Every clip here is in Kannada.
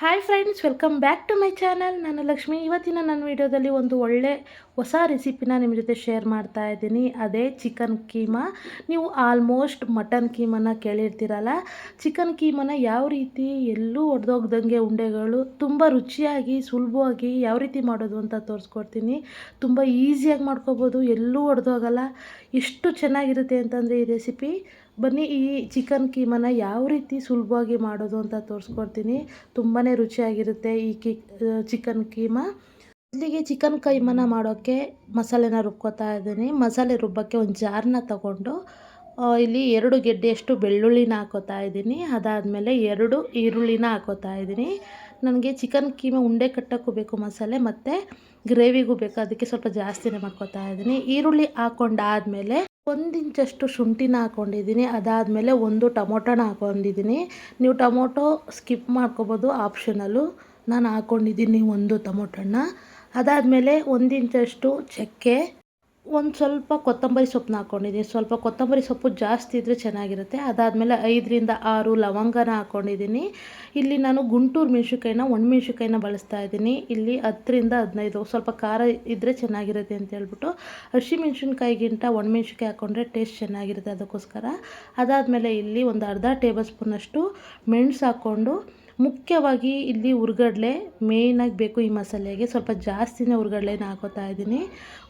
Hi friends welcome back to my channel ನಾನು ಲಕ್ಷ್ಮಿ. ಇವತ್ತಿನ ನನ್ನ ವಿಡಿಯೋದಲ್ಲಿ ಒಂದು ಒಳ್ಳೆ ಹೊಸ ರೆಸಿಪಿನ ನಿಮ್ಮ ಜೊತೆ ಶೇರ್ ಮಾಡ್ತಾ ಇದ್ದೀನಿ. ಅದೇ ಚಿಕನ್ ಕೀಮಾ. ನೀವು ಆಲ್ಮೋಸ್ಟ್ ಮಟನ್ ಕೀಮನ ಕೇಳಿರ್ತೀರಲ್ಲ. ಚಿಕನ್ ಕೀಮನ್ನ ಯಾವ ರೀತಿ ಎಲ್ಲೂ ಒಡೆದೋಗ್ದಂಗೆ ಉಂಡೆಗಳು ತುಂಬ ರುಚಿಯಾಗಿ, ಸುಲಭವಾಗಿ ಯಾವ ರೀತಿ ಮಾಡೋದು ಅಂತ ತೋರಿಸ್ಕೊಡ್ತೀನಿ. ತುಂಬ ಈಸಿಯಾಗಿ ಮಾಡ್ಕೋಬೋದು, ಎಲ್ಲೂ ಒಡೆದೋಗಲ್ಲ. ಎಷ್ಟು ಚೆನ್ನಾಗಿರುತ್ತೆ ಅಂತಂದರೆ ಈ ರೆಸಿಪಿ ಬನ್ನಿ, ಈ ಚಿಕನ್ ಕೀಮನ ಯಾವ ರೀತಿ ಸುಲಭವಾಗಿ ಮಾಡೋದು ಅಂತ ತೋರಿಸ್ಕೊಡ್ತೀನಿ. ತುಂಬಾ ರುಚಿಯಾಗಿರುತ್ತೆ ಈ ಕಿ ಚಿಕನ್ ಕೀಮ. ಮೊದಲಿಗೆ ಚಿಕನ್ ಕೈಮನ ಮಾಡೋಕ್ಕೆ ಮಸಾಲೆನ ರುಬ್ಕೋತಾ ಇದ್ದೀನಿ. ಮಸಾಲೆ ರುಬ್ಬಕ್ಕೆ ಒಂದು ಜಾರನ್ನ ತಗೊಂಡು ಇಲ್ಲಿ ಎರಡು ಗೆಡ್ಡೆಯಷ್ಟು ಬೆಳ್ಳುಳ್ಳಿನ ಹಾಕೋತಾ ಇದ್ದೀನಿ. ಅದಾದಮೇಲೆ ಎರಡು ಈರುಳ್ಳಿನ ಹಾಕೋತಾ ಇದ್ದೀನಿ. ನನಗೆ ಚಿಕನ್ ಕೀಮ ಉಂಡೆ ಕಟ್ಟೋಕ್ಕೂ ಬೇಕು ಮಸಾಲೆ, ಮತ್ತು ಗ್ರೇವಿಗೂ ಬೇಕು. ಅದಕ್ಕೆ ಸ್ವಲ್ಪ ಜಾಸ್ತಿನೇ ಮಾಡ್ಕೋತಾ ಇದ್ದೀನಿ. ಈರುಳ್ಳಿ ಹಾಕೊಂಡಾದಮೇಲೆ ಒಂದು ಇಂಚಷ್ಟು ಶುಂಠಿನ ಹಾಕ್ಕೊಂಡಿದ್ದೀನಿ ಅದಾದಮೇಲೆ ಒಂದು ಟೊಮೊಟೊನ ಹಾಕ್ಕೊಂಡಿದ್ದೀನಿ ನೀವು ಟೊಮೊಟೊ ಸ್ಕಿಪ್ ಮಾಡ್ಕೊಬೋದು ಆಪ್ಷನಲ್ಲು. ನಾನು ಹಾಕ್ಕೊಂಡಿದ್ದೀನಿ ಒಂದು ಟೊಮೊಟೊನ. ಅದಾದಮೇಲೆ ಒಂದು ಇಂಚಷ್ಟು ಚಕ್ಕೆ. ಒಂದು ಸ್ವಲ್ಪ ಕೊತ್ತಂಬರಿ ಸೊಪ್ಪನ್ನ ಹಾಕ್ಕೊಂಡಿದ್ದೀನಿ ಸ್ವಲ್ಪ ಕೊತ್ತಂಬರಿ ಸೊಪ್ಪು ಜಾಸ್ತಿ ಇದ್ದರೆ ಚೆನ್ನಾಗಿರುತ್ತೆ. ಅದಾದಮೇಲೆ ಐದರಿಂದ ಆರು ಲವಂಗನ ಹಾಕ್ಕೊಂಡಿದ್ದೀನಿ ಇಲ್ಲಿ ನಾನು ಗುಂಟೂರು ಮೆಣಸಿನ್ಕಾಯಿನ ಒಣಮೆಣ್ಸಿನ್ಕಾಯಿನ ಬಳಸ್ತಾ ಇದ್ದೀನಿ. ಇಲ್ಲಿ ಹತ್ತರಿಂದ ಹದಿನೈದು, ಸ್ವಲ್ಪ ಖಾರ ಇದ್ದರೆ ಚೆನ್ನಾಗಿರುತ್ತೆ ಅಂತ ಹೇಳ್ಬಿಟ್ಟು ಹಸಿಮೆಣ್ಸಿನ್ಕಾಯಿಗಿಂತ ಒಣಮೆಣ್ಸಿನ್ಕಾಯಿ ಹಾಕ್ಕೊಂಡ್ರೆ ಟೇಸ್ಟ್ ಚೆನ್ನಾಗಿರುತ್ತೆ ಅದಕ್ಕೋಸ್ಕರ. ಅದಾದಮೇಲೆ ಇಲ್ಲಿ ಒಂದು ಅರ್ಧ ಟೇಬಲ್ ಸ್ಪೂನಷ್ಟು ಮೆಣಸು ಹಾಕ್ಕೊಂಡು ಮುಖ್ಯವಾಗಿ ಇಲ್ಲಿ ಹುರ್ಗಡ್ಲೆ ಮೇಯ್ನಾಗಿ ಬೇಕು ಈ ಮಸಾಲೆಗೆ. ಸ್ವಲ್ಪ ಜಾಸ್ತಿನೇ ಹುರ್ಗಡ್ಲೆನ ಹಾಕೋತಾ ಇದ್ದೀನಿ.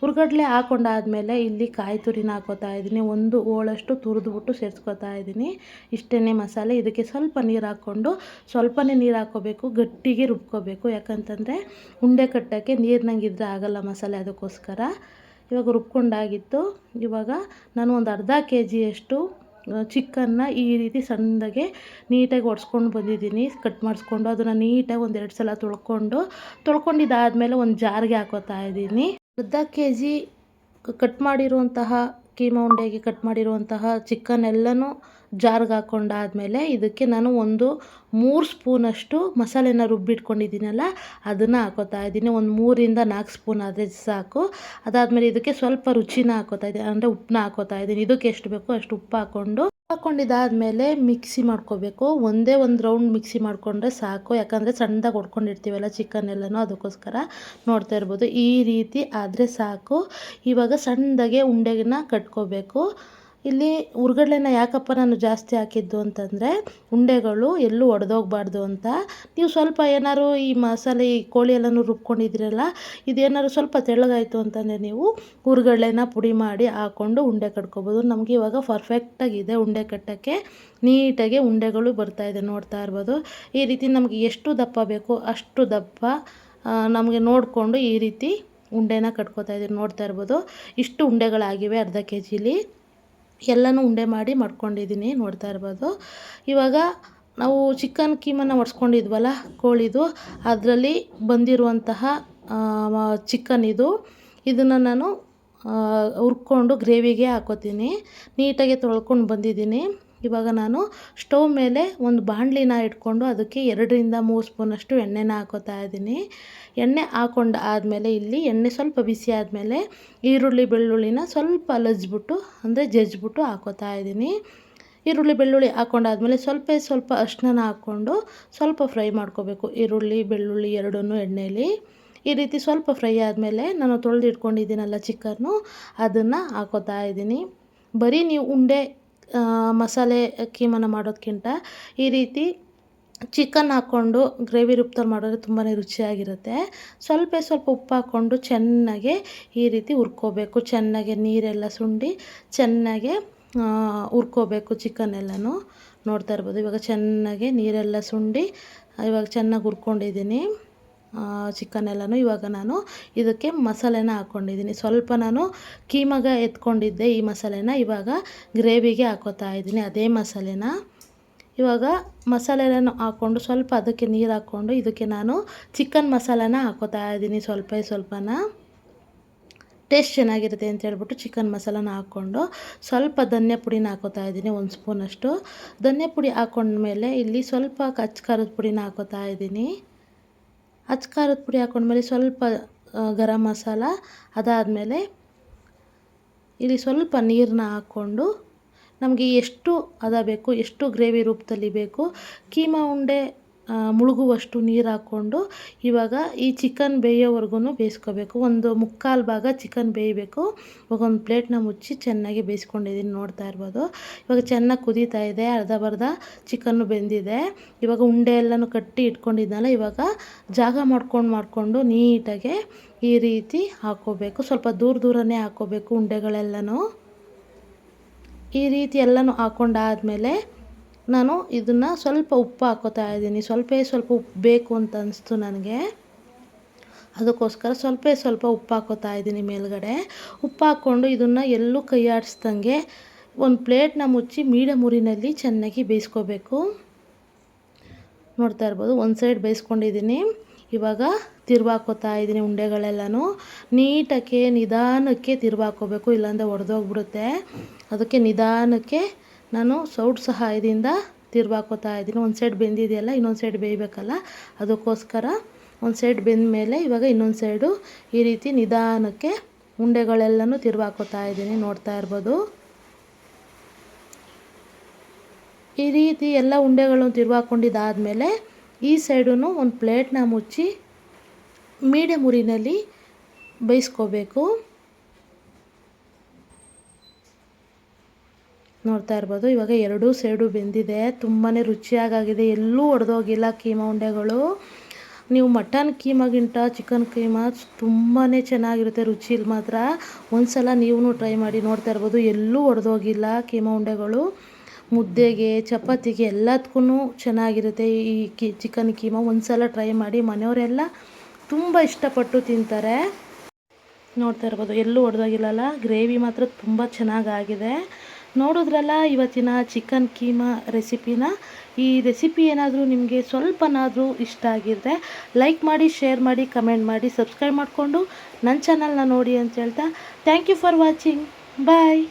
ಹುರ್ಗಡ್ಲೆ ಹಾಕೊಂಡಾದ್ಮೇಲೆ ಇಲ್ಲಿ ಕಾಯಿ ತುರಿನ ಹಾಕೋತಾ ಇದ್ದೀನಿ. ಒಂದು ಓಳಷ್ಟು ತುರಿದ್ಬಿಟ್ಟು ಸೇರಿಸ್ಕೊತಾ ಇದ್ದೀನಿ. ಇಷ್ಟೇ ಮಸಾಲೆ. ಇದಕ್ಕೆ ಸ್ವಲ್ಪ ನೀರು ಹಾಕ್ಕೊಂಡು ಸ್ವಲ್ಪನೇ ನೀರು ಹಾಕೋಬೇಕು. ಗಟ್ಟಿಗೆ ರುಬ್ಕೋಬೇಕು. ಯಾಕಂತಂದರೆ ಉಂಡೆ ಕಟ್ಟೋಕ್ಕೆ ನೀರಿನಂಗಿದ್ರೆ ಆಗೋಲ್ಲ ಮಸಾಲೆ ಅದಕ್ಕೋಸ್ಕರ. ಇವಾಗ ರುಬ್ಕೊಂಡಾಗಿತ್ತು. ಇವಾಗ ನಾನು ಒಂದು ಅರ್ಧ ಕೆ ಜಿಯಷ್ಟು ಚಿಕನ್ನ ಈ ರೀತಿ ಸಣ್ಣದಾಗೆ ನೀಟಾಗಿ ಒಡ್ಸ್ಕೊಂಡು ಬಂದಿದ್ದೀನಿ. ಕಟ್ ಮಾಡಿಸ್ಕೊಂಡು ಅದನ್ನು ನೀಟಾಗಿ ಒಂದು ಎರಡು ಸಲ ತೊಳ್ಕೊಂಡು, ತೊಳ್ಕೊಂಡಿದ್ದಾದಮೇಲೆ ಒಂದು ಜಾರಿಗೆ ಹಾಕೋತಾ ಇದ್ದೀನಿ. ಅರ್ಧ ಕೆ ಜಿ ಕಟ್ ಮಾಡಿರುವಂತಹ ಕೀಮಾ ಉಂಡೆಗೆ ಕಟ್ ಮಾಡಿರುವಂತಹ ಚಿಕನ್ ಎಲ್ಲನೂ ಜಾರ್ಗೆ ಹಾಕ್ಕೊಂಡಾದಮೇಲೆ ಇದಕ್ಕೆ ನಾನು ಒಂದು ಮೂರು ಸ್ಪೂನಷ್ಟು ಮಸಾಲೆನ ರುಬ್ಬಿಟ್ಕೊಂಡಿದ್ದೀನಲ್ಲ, ಅದನ್ನು ಹಾಕೋತಾ ಇದ್ದೀನಿ. ಒಂದು ಮೂರಿಂದ ನಾಲ್ಕು ಸ್ಪೂನ್ ಆದರೆ ಸಾಕು. ಅದಾದಮೇಲೆ ಇದಕ್ಕೆ ಸ್ವಲ್ಪ ರುಚಿನ ಹಾಕೋತಾ ಇದ್ದೀನಿ. ಅಂದರೆ ಉಪ್ಪನ್ನ ಹಾಕೋತಾ ಇದ್ದೀನಿ. ಇದಕ್ಕೆ ಎಷ್ಟು ಬೇಕೋ ಅಷ್ಟು ಉಪ್ಪು ಹಾಕ್ಕೊಂಡು ಹಾಕ್ಕೊಂಡಿದ್ದಾದಮೇಲೆ ಮಿಕ್ಸಿ ಮಾಡ್ಕೋಬೇಕು. ಒಂದೇ ಒಂದು ರೌಂಡ್ ಮಿಕ್ಸಿ ಮಾಡಿಕೊಂಡ್ರೆ ಸಾಕು. ಯಾಕಂದರೆ ಸಣ್ಣದಾಗಿ ಹೊಡ್ಕೊಂಡಿರ್ತೀವಲ್ಲ ಚಿಕನ್ ಎಲ್ಲನೂ ಅದಕ್ಕೋಸ್ಕರ ನೋಡ್ತಾ ಇರ್ಬೋದು. ಈ ರೀತಿ ಆದರೆ ಸಾಕು. ಇವಾಗ ಸಣ್ಣದಾಗೆ ಉಂಡೆನ ಕಟ್ಕೋಬೇಕು. ಇಲ್ಲಿ ಉರ್ಗಡ್ಲೆನ ಯಾಕಪ್ಪ ನಾನು ಜಾಸ್ತಿ ಹಾಕಿದ್ದು ಅಂತಂದರೆ ಉಂಡೆಗಳು ಎಲ್ಲೂ ಒಡೆದೋಗ್ಬಾರ್ದು ಅಂತ. ನೀವು ಸ್ವಲ್ಪ ಏನಾದ್ರು ಈ ಮಸಾಲೆ, ಈ ಕೋಳಿ ಎಲ್ಲನೂ ರುಬ್ಕೊಂಡಿದ್ದೀರಲ್ಲ ಇದೇನಾದ್ರು ಸ್ವಲ್ಪ ತೆಳ್ಳಗಾಯಿತು ಅಂತಂದರೆ ನೀವು ಉರ್ಗಡ್ಲೆನ ಪುಡಿ ಮಾಡಿ ಹಾಕ್ಕೊಂಡು ಉಂಡೆ ಕಟ್ಕೋಬೋದು. ನಮಗೆ ಇವಾಗ ಪರ್ಫೆಕ್ಟಾಗಿದೆ ಉಂಡೆ ಕಟ್ಟೋಕ್ಕೆ. ನೀಟಾಗಿ ಉಂಡೆಗಳು ಬರ್ತಾಯಿದೆ ನೋಡ್ತಾ ಇರ್ಬೋದು. ಈ ರೀತಿ ನಮಗೆ ಎಷ್ಟು ದಪ್ಪ ಬೇಕು ಅಷ್ಟು ದಪ್ಪ ನಮಗೆ ನೋಡಿಕೊಂಡು ಈ ರೀತಿ ಉಂಡೆನ ಕಟ್ಕೋತಾ ಇದ್ದೀವಿ ನೋಡ್ತಾ ಇರ್ಬೋದು. ಇಷ್ಟು ಉಂಡೆಗಳಾಗಿವೆ ಅರ್ಧ ಕೆ ಜಿಲಿ ಎಲ್ಲನೂ ಉಂಡೆ ಮಾಡಿ ಮಾಡ್ಕೊಂಡಿದ್ದೀನಿ, ನೋಡ್ತಾ ಇರ್ಬೋದು. ಇವಾಗ ನಾವು ಚಿಕನ್ ಕೀಮನ್ನು ಒಡ್ಸ್ಕೊಂಡಿದ್ವಲ್ಲ, ಕೋಳಿದು, ಅದರಲ್ಲಿ ಬಂದಿರುವಂತಹ ಚಿಕನ್ ಇದು. ಇದನ್ನು ನಾನು ಹುರ್ಕೊಂಡು ಗ್ರೇವಿಗೆ ಹಾಕೋತೀನಿ. ನೀಟಾಗಿ ತೊಳ್ಕೊಂಡು ಬಂದಿದ್ದೀನಿ. ಇವಾಗ ನಾನು ಸ್ಟವ್ ಮೇಲೆ ಒಂದು ಬಾಣಲಿನ ಇಟ್ಕೊಂಡು ಅದಕ್ಕೆ ಎರಡರಿಂದ ಮೂರು ಸ್ಪೂನಷ್ಟು ಎಣ್ಣೆನ ಹಾಕೋತಾ ಇದ್ದೀನಿ. ಎಣ್ಣೆ ಹಾಕೊಂಡು ಆದಮೇಲೆ ಇಲ್ಲಿ ಎಣ್ಣೆ ಸ್ವಲ್ಪ ಬಿಸಿ ಆದಮೇಲೆ ಈರುಳ್ಳಿ ಬೆಳ್ಳುಳ್ಳಿನ ಸ್ವಲ್ಪ ಅಲಜ್ಬಿಟ್ಟು, ಅಂದರೆ ಜಜ್ಜಿಬಿಟ್ಟು ಹಾಕೋತಾ ಇದ್ದೀನಿ. ಈರುಳ್ಳಿ ಬೆಳ್ಳುಳ್ಳಿ ಹಾಕೊಂಡಾದ್ಮೇಲೆ ಸ್ವಲ್ಪ ಸ್ವಲ್ಪ ಅರ್ಶಿನ ಹಾಕ್ಕೊಂಡು ಸ್ವಲ್ಪ ಫ್ರೈ ಮಾಡ್ಕೋಬೇಕು. ಈರುಳ್ಳಿ, ಬೆಳ್ಳುಳ್ಳಿ ಎರಡನ್ನೂ ಎಣ್ಣೆಯಲ್ಲಿ ಈ ರೀತಿ ಸ್ವಲ್ಪ ಫ್ರೈ ಆದಮೇಲೆ ನಾನು ತೊಳೆದು ಇಟ್ಕೊಂಡಿದ್ದೀನಲ್ಲ ಚಿಕನ್ನು, ಅದನ್ನು ಹಾಕೋತಾ ಇದ್ದೀನಿ. ಬರೀ ನೀವು ಉಂಡೆ ಮಸಾಲೆ ಕೀಮನ ಮಾಡೋದಕ್ಕಿಂತ ಈ ರೀತಿ ಚಿಕನ್ ಹಾಕ್ಕೊಂಡು ಗ್ರೇವಿ ರುಬ್ತಾರೆ ಮಾಡಿದ್ರೆ ತುಂಬಾ ರುಚಿಯಾಗಿರುತ್ತೆ. ಸ್ವಲ್ಪ ಸ್ವಲ್ಪ ಉಪ್ಪು ಹಾಕ್ಕೊಂಡು ಚೆನ್ನಾಗೆ ಈ ರೀತಿ ಹುರ್ಕೋಬೇಕು. ಚೆನ್ನಾಗೆ ನೀರೆಲ್ಲ ಸುಂಡಿ ಚೆನ್ನಾಗೆ ಹುರ್ಕೋಬೇಕು ಚಿಕನ್ ಎಲ್ಲನೂ. ನೋಡ್ತಾ ಇರ್ಬೋದು. ಇವಾಗ ಚೆನ್ನಾಗಿ ನೀರೆಲ್ಲ ಸುಂಡಿ, ಇವಾಗ ಚೆನ್ನಾಗಿ ಹುರ್ಕೊಂಡಿದ್ದೀನಿ. ಚಿಕನ್ ಇವಾಗ ನಾನು ಇದಕ್ಕೆ ಮಸಾಲೆನ ಹಾಕ್ಕೊಂಡಿದ್ದೀನಿ. ಸ್ವಲ್ಪ ನಾನು ಕೀಮಾಗ ಎತ್ಕೊಂಡಿದ್ದೆ ಈ ಮಸಾಲೆನ, ಇವಾಗ ಗ್ರೇವಿಗೆ ಹಾಕೋತಾ ಇದ್ದೀನಿ ಅದೇ ಮಸಾಲೆನ. ಇವಾಗ ಮಸಾಲೆನೂ ಹಾಕ್ಕೊಂಡು ಸ್ವಲ್ಪ ಅದಕ್ಕೆ ನೀರು ಹಾಕ್ಕೊಂಡು ಇದಕ್ಕೆ ನಾನು ಚಿಕನ್ ಮಸಾಲೆನ ಹಾಕೋತಾ ಇದ್ದೀನಿ ಸ್ವಲ್ಪ ಸ್ವಲ್ಪನ. ಟೇಸ್ಟ್ ಚೆನ್ನಾಗಿರುತ್ತೆ ಅಂತ ಹೇಳ್ಬಿಟ್ಟು ಚಿಕನ್ ಮಸಾಲಾನ ಹಾಕ್ಕೊಂಡು ಸ್ವಲ್ಪ ಧನ್ಯ ಪುಡಿನ ಹಾಕೋತಾ ಇದ್ದೀನಿ, ಒಂದು ಸ್ಪೂನಷ್ಟು. ಧನ್ಯ ಪುಡಿ ಹಾಕ್ಕೊಂಡ್ಮೇಲೆ ಇಲ್ಲಿ ಸ್ವಲ್ಪ ಕಚ್ ಖಾರದ ಪುಡಿನ ಹಾಕೋತಾ ಇದ್ದೀನಿ. ಅಚ್ಚ ಖಾರದ ಪುಡಿ ಹಾಕೊಂಡ್ಮೇಲೆ ಸ್ವಲ್ಪ ಗರಂ ಮಸಾಲ, ಅದಾದಮೇಲೆ ಇಲ್ಲಿ ಸ್ವಲ್ಪ ನೀರನ್ನ ಹಾಕ್ಕೊಂಡು ನಮಗೆ ಎಷ್ಟು ಹದ ಬೇಕು, ಎಷ್ಟು ಗ್ರೇವಿ ರೂಪದಲ್ಲಿ ಬೇಕು, ಕೀಮಾ ಉಂಡೆ ಮುಳುಗುವಷ್ಟು ನೀರು ಹಾಕ್ಕೊಂಡು ಇವಾಗ ಈ ಚಿಕನ್ ಬೇಯೋವರೆಗೂ ಬೇಯಿಸ್ಕೋಬೇಕು. ಒಂದು ಮುಕ್ಕಾಲು ಭಾಗ ಚಿಕನ್ ಬೇಯಬೇಕು. ಇವಾಗ ಒಂದು ಪ್ಲೇಟ್ನ ಮುಚ್ಚಿ ಚೆನ್ನಾಗಿ ಬೇಯಿಸ್ಕೊಂಡಿದ್ದೀನಿ ನೋಡ್ತಾ ಇರ್ಬೋದು. ಇವಾಗ ಚೆನ್ನಾಗಿ ಕುದೀತಾ ಇದೆ, ಅರ್ಧ ಬರ್ಧ ಚಿಕನ್ನು ಬೆಂದಿದೆ. ಇವಾಗ ಉಂಡೆ ಎಲ್ಲನೂ ಕಟ್ಟಿ ಇಟ್ಕೊಂಡಿದ್ನಲ್ಲ, ಇವಾಗ ಜಾಗ ಮಾಡ್ಕೊಂಡು ಮಾಡಿಕೊಂಡು ನೀಟಾಗೆ ಈ ರೀತಿ ಹಾಕೋಬೇಕು. ಸ್ವಲ್ಪ ದೂರ ದೂರನೇ ಹಾಕೋಬೇಕು ಉಂಡೆಗಳೆಲ್ಲನೂ. ಈ ರೀತಿ ಎಲ್ಲನೂ ಹಾಕ್ಕೊಂಡಾದ್ಮೇಲೆ ನಾನು ಇದನ್ನು ಸ್ವಲ್ಪ ಉಪ್ಪು ಹಾಕೋತಾ ಇದ್ದೀನಿ. ಸ್ವಲ್ಪ ಸ್ವಲ್ಪ ಉಪ್ಪು ಬೇಕು ಅಂತ ಅನಿಸ್ತು ನನಗೆ. ಅದಕ್ಕೋಸ್ಕರ ಸ್ವಲ್ಪ ಸ್ವಲ್ಪ ಉಪ್ಪು ಹಾಕೋತಾ ಇದ್ದೀನಿ ಮೇಲುಗಡೆ. ಉಪ್ಪು ಹಾಕ್ಕೊಂಡು ಇದನ್ನು ಎಲ್ಲೂ ಕೈ ಆಡಿಸ್ದಂಗೆ ಒಂದು ಪ್ಲೇಟ್ನ ಮುಚ್ಚಿ ಮೀಡಿಯಮ್ ಉರಿನಲ್ಲಿ ಚೆನ್ನಾಗಿ ಬೇಯಿಸ್ಕೋಬೇಕು. ನೋಡ್ತಾ ಇರ್ಬೋದು, ಒಂದು ಸೈಡ್ ಬೇಯಿಸ್ಕೊಂಡಿದ್ದೀನಿ. ಇವಾಗ ತಿರ್ವಾಕೋತಾ ಇದ್ದೀನಿ ಉಂಡೆಗಳೆಲ್ಲನೂ. ನೀಟಕ್ಕೆ ನಿಧಾನಕ್ಕೆ ತಿರ್ವಾಕೋಬೇಕು ಇಲ್ಲಾಂದರೆ ಒಡೆದೋಗ್ಬಿಡುತ್ತೆ. ಅದಕ್ಕೆ ನಿಧಾನಕ್ಕೆ ನಾನು ಸೌಟ್ ಸಹಾಯದಿಂದ ತಿರ್ವಾಕೋತಾ ಇದ್ದೀನಿ. ಒಂದು ಸೈಡ್ ಬೆಂದಿದೆಯಲ್ಲ, ಇನ್ನೊಂದು ಸೈಡ್ ಬೇಯಬೇಕಲ್ಲ? ಅದಕ್ಕೋಸ್ಕರ ಒಂದು ಸೈಡ್ ಬೆಂದ ಮೇಲೆ ಇವಾಗ ಇನ್ನೊಂದು ಸೈಡು ಈ ರೀತಿ ನಿಧಾನಕ್ಕೆ ಉಂಡೆಗಳೆಲ್ಲನೂ ತಿರ್ವಾಕೋತಾ ಇದ್ದೀನಿ ನೋಡ್ತಾ ಇರ್ಬೋದು. ಈ ರೀತಿ ಎಲ್ಲ ಉಂಡೆಗಳನ್ನು ತಿರ್ವಾಕೊಂಡಿದ್ದಾದಮೇಲೆ ಈ ಸೈಡೂ ಒಂದು ಪ್ಲೇಟ್ನ ಮುಚ್ಚಿ ಮೀಡಿಯಮ್ ಉರಿನಲ್ಲಿ ಬೇಯಿಸ್ಕೋಬೇಕು. ನೋಡ್ತಾ ಇರ್ಬೋದು. ಇವಾಗ ಎರಡೂ ಸೈಡು ಬೆಂದಿದೆ. ತುಂಬಾ ರುಚಿಯಾಗಿದೆ ಎಲ್ಲೂ ಒಡೆದೋಗಿಲ್ಲ ಕೀಮಾ ಉಂಡೆಗಳು. ನೀವು ಮಟನ್ ಕೀಮಾಗಿಂತ ಚಿಕನ್ ಕೀಮಾ ತುಂಬಾ ಚೆನ್ನಾಗಿರುತ್ತೆ ರುಚಿಲಿ ಮಾತ್ರ. ಒಂದು ಸಲ ನೀವು ಟ್ರೈ ಮಾಡಿ ನೋಡ್ತಾ ಇರ್ಬೋದು. ಎಲ್ಲೂ ಒಡೆದೋಗಿಲ್ಲ ಕೀಮಾ ಉಂಡೆಗಳು. ಮುದ್ದೆಗೆ, ಚಪಾತಿಗೆ ಎಲ್ಲದಕ್ಕೂ ಚೆನ್ನಾಗಿರುತ್ತೆ ಈ ಕಿ ಚಿಕನ್ ಕೀಮಾ. ಒಂದು ಸಲ ಟ್ರೈ ಮಾಡಿ ಮನೆಯವರೆಲ್ಲ ತುಂಬ ಇಷ್ಟಪಟ್ಟು ತಿಂತಾರೆ. ನೋಡ್ತಾ ಇರ್ಬೋದು. ಎಲ್ಲೂ ಒಡೆದೋಗಿಲ್ಲಲ್ಲ. ಗ್ರೇವಿ ಮಾತ್ರ ತುಂಬ ಚೆನ್ನಾಗಾಗಿದೆ. ನೋಡಿದ್ರಲ್ಲ ಇವತ್ತಿನ ಚಿಕನ್ ಕೀಮಾ ರೆಸಿಪಿನ ಈ ರೆಸಿಪಿ ಏನಾದರೂ ನಿಮಗೆ ಸ್ವಲ್ಪನಾದರೂ ಇಷ್ಟ ಆಗಿದ್ದರೆ ಲೈಕ್ ಮಾಡಿ ಶೇರ್ ಮಾಡಿ ಕಮೆಂಟ್ ಮಾಡಿ ಸಬ್ಸ್ಕ್ರೈಬ್ ಮಾಡಿಕೊಂಡು ನನ್ನ ಚಾನಲ್ನ ನೋಡಿ ಅಂತ ಹೇಳ್ತಾ thank you for watching bye